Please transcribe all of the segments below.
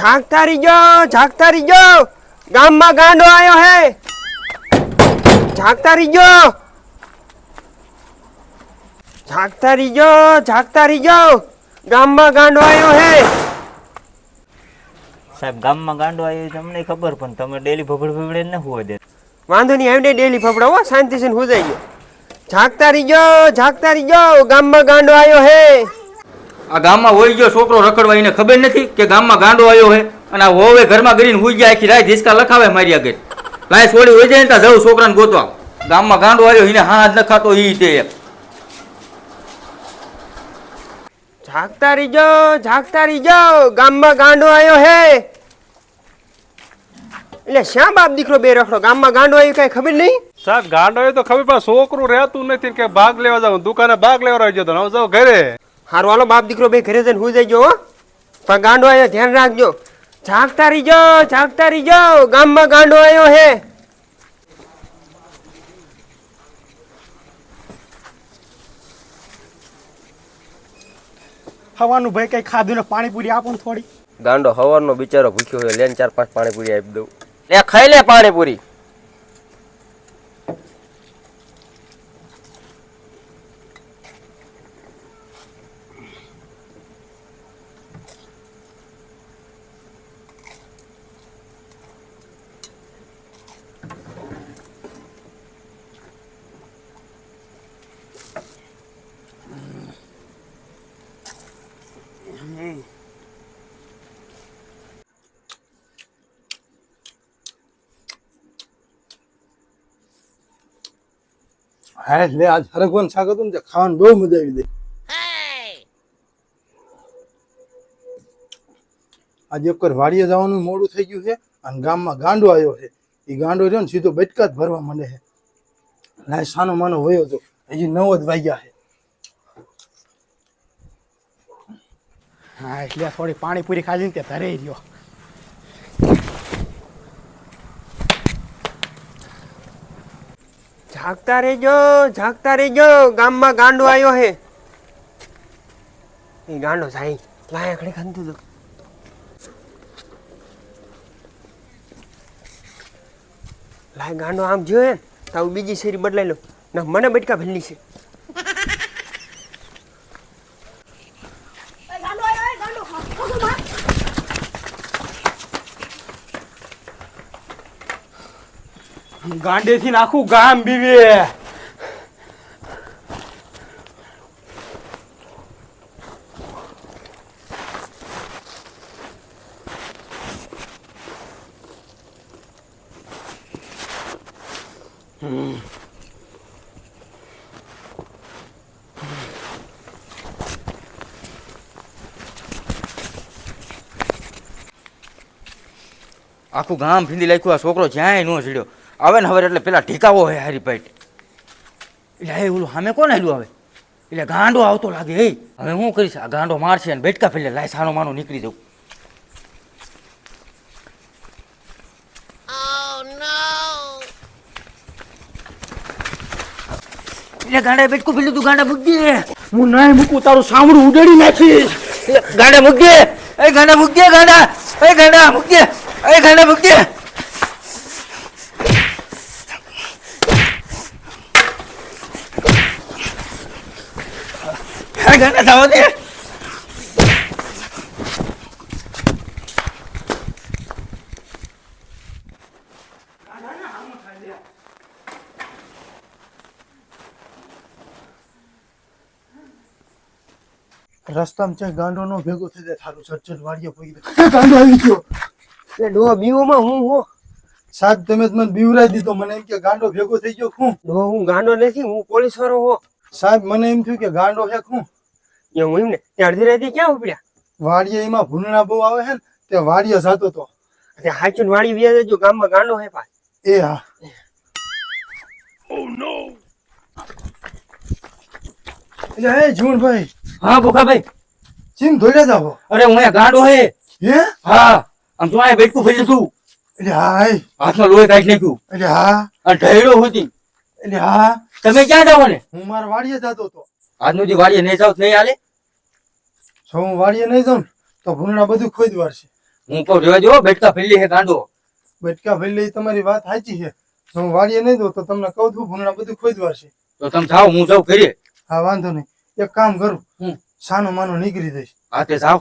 ઝાંકતા રહીજો ઝાંકતા રહીજો ગામમાં ગાંડો આવ્યો હે. ઝાંકતા રહીજો ઝાંકતા રહીજો ઝાંકતા રહીજો ગામમાં ગાંડો આવ્યો હે. સાહેબ ગામમાં ગાંડો આવ્યો તમને ખબર પણ તમે ડેલી ભભડ ભભડે ન હોવા દે. વાંધો નહીં એમને ડેલી ફફડાવો શાંતિથી હુજાઈ ગયો ઝાંકતા રહીજો ઝાંકતા રહીજો ગામમાં ગાંડો આવ્યો હે. આ ગામમાં હોય ગયો છોકરો રખડવા એને ખબર નથી કે ગામમાં ગાંડો આવ્યો હે અને આ હોવે ઘરમાં ગરીને હુઈ ગયા આખી રાય ધીસકા લખાવે મારી આગળ. લાય છોડી હોય જાય ને ત્યાં જવું છોકરાને ગોતવા. ગામમાં ગાંડો આવ્યો એને હા જ નખાતો ઈ તે એક. જાગતા રહીજો ઝાંકતા રહીજો. ગામમાં ગાંડો આવ્યો હે. એટલે શ્યાં બાપ દીકરો બે રખડો ગામમાં ગાંડો આવ્યો કઈ ખબર નહીં? સાહેબ ગાંડો આવ્યો તો ખબર પણ છોકરું રહેતું નથી કે ભાગ લેવા જાવ દુકાને ભાગ લેવા આવી જતો હવે જાવ ઘરે. હારું હાલો બાપ દીકરો બે ઘરે જઈને હું જઈજો હો. પણ ગાંડો આવ્યો ધ્યાન રાખજો. જાગતા રહી જાઓ જાગતા રહી જાઓ ગામમાં ગાંડો આવ્યો હે. હવાનું ભાઈ કઈ ખાધું ને પાણીપુરી આપો થોડી. ગાંડો હવાનો બિચારો ભૂખ્યો હોય લેન ચાર પાંચ પાણીપુરી આપી દઉં. લે ખાઈ લે પાણીપુરી. હા લે, આજ હરગવાન શાક હતું ને ખાવાનું બહુ મજા આવી દે આજે એક વાડીએ જવાનું મોડું થઈ ગયું છે અને ગામમાં ગાંડો આવ્યો છે. એ ગાંડો રહ્યો ને સીધો બચકા જ ભરવા માંડે છે. લાય, સાનો માનો વયો હતો હજી નવ જ વાગ્યા છે. હા, એટલે થોડી પાણીપુરી ખાધી ને તે ધરે રહ્યો. જાગતા રહેજો જાગતા રહેજો. ગામમાં ગાંડો આવ્યો હે. એ ગાંડો સાઈ લાય આખડે ખાંતું તું લાય ગાંડો આમ જોયે ને તો હું બીજી શેરી બદલાઈ લો. ના, મને બટકા ભલ્લી છે ગાંડો આવ્યો ગાંડો ખોખો માર ગાંડેથી આખું ગામ બીવે. આખું ગામ ભીંડી લાખ્યું આ છોકરો જ્યાંય ન ચડ્યો આવે ને હવે એટલે પેલા ઢીકાવો હોય હારી પેટ. એટલે હે ઓલું સામે કોણ હેલું આવે? એટલે ગાંડો આવતો લાગે હે. હવે હું કરીશ આ ગાંડો મારશે અને બેટકા ફેલે લાય સાનો માનો નીકળી જવું એટલે ગાંડા બેટકું ફેલ્યું તું ગાંડા મૂકજે હું નાય મૂકું તારું સાંભળું ઉડાડી નાખીશ. ગાંડા મૂકજે એ ગાંડા મૂકજે ગાંડા. એ ગાંડા મૂકજે એ ગાંડા મૂકજે દે. રસ્તામાં છે ગાંડો નો ભેગો થઈ જાય થારું ચડચડ વાળીએ પડી ગાંડો આવી ગયો. એ ડોહા બીવોમાં હું હો? સાત તમે જ મને બીવરાઈ દીધો મને એમ કે ગાંડો ભેગો થઈ ગયો હું? ડો હું ગાંડો નથી હું પોલીસ વાળો હો. સાહેબ મને એમ થયું કે ગાંડો છે હું? એ તે અડધી રાતે ક્યાં ઉપડ્યા? વાડીએ એમાં ભૂંડણા બહુ આવે છે ને તે વાડીએ જતો તો. તે હાચું વાડી વ્યાજ જો ગામમાં ગાંડો હે પા એ હા. એટલે હે જીવણભાઈ હા ભૂખાભાઈ. ચીમ ધોડ્યા જાવ. અરે હું અહીંયા ગાંડો હે. હે? હા આમ તો અહીંયા બેટકું ફરી તું એટલે હા એ. હાથમાં લોહી કાઢી નાખ્યું. એટલે હા. અને ઢેડો હતી એટલે હા. તમે ક્યાં જાવ ને હું મારા વાડીએ જતો હતો આજનું જે વાડીએ નહીં જાવ નહીં હાલે? જો હું વાડીએ નહીં જાઉં તો ભૂંડણા બધું ખોઈ વાળશે હું તો જોવા જો બેટકા ફેલી હે કાંડો બેટકા ફેલી તમારી વાત સાચી છે. હું વાડીએ નહીં દઉં તો તમને કહું છું ભૂંગળા બધું ખોદવા છે. તો તમે જાઓ હું જાઉં કરીએ હા વાંધો નહીં. એક કામ કરું. હું. સાનો માનો નીકળી જઈશ. હા તે જાઓ.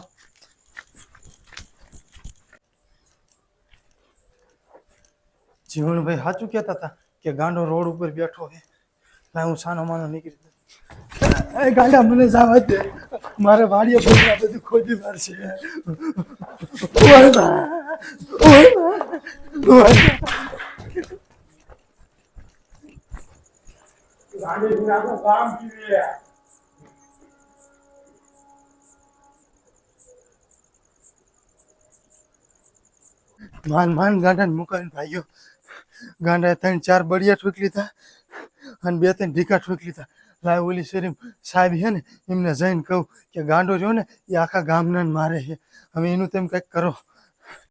જીવનભાઈ સાચું કહેતા હતા કે ગાંડો રોડ ઉપર બેઠો છે. હું સાનો માનો નીકળી જઈશ. એ મને જવા દે. મારે વાડીએ ભૂંગળા બધું ખોદી મારશે. માન માન ગાંડા મુકાવીને ભાઈઓ. ગાંડા ત્રણ ચાર બળિયા ઠોકી લીધા અને બે ત્રણ ઢીકા ઠોકી લીધા. લાય ઓલી શરીફ સાહેબ છે ને, એમને જઈને કહું કે ગાંડો જો ને, એ આખા ગામના મારે છે હવે એનું તેમ કંઈક કરો.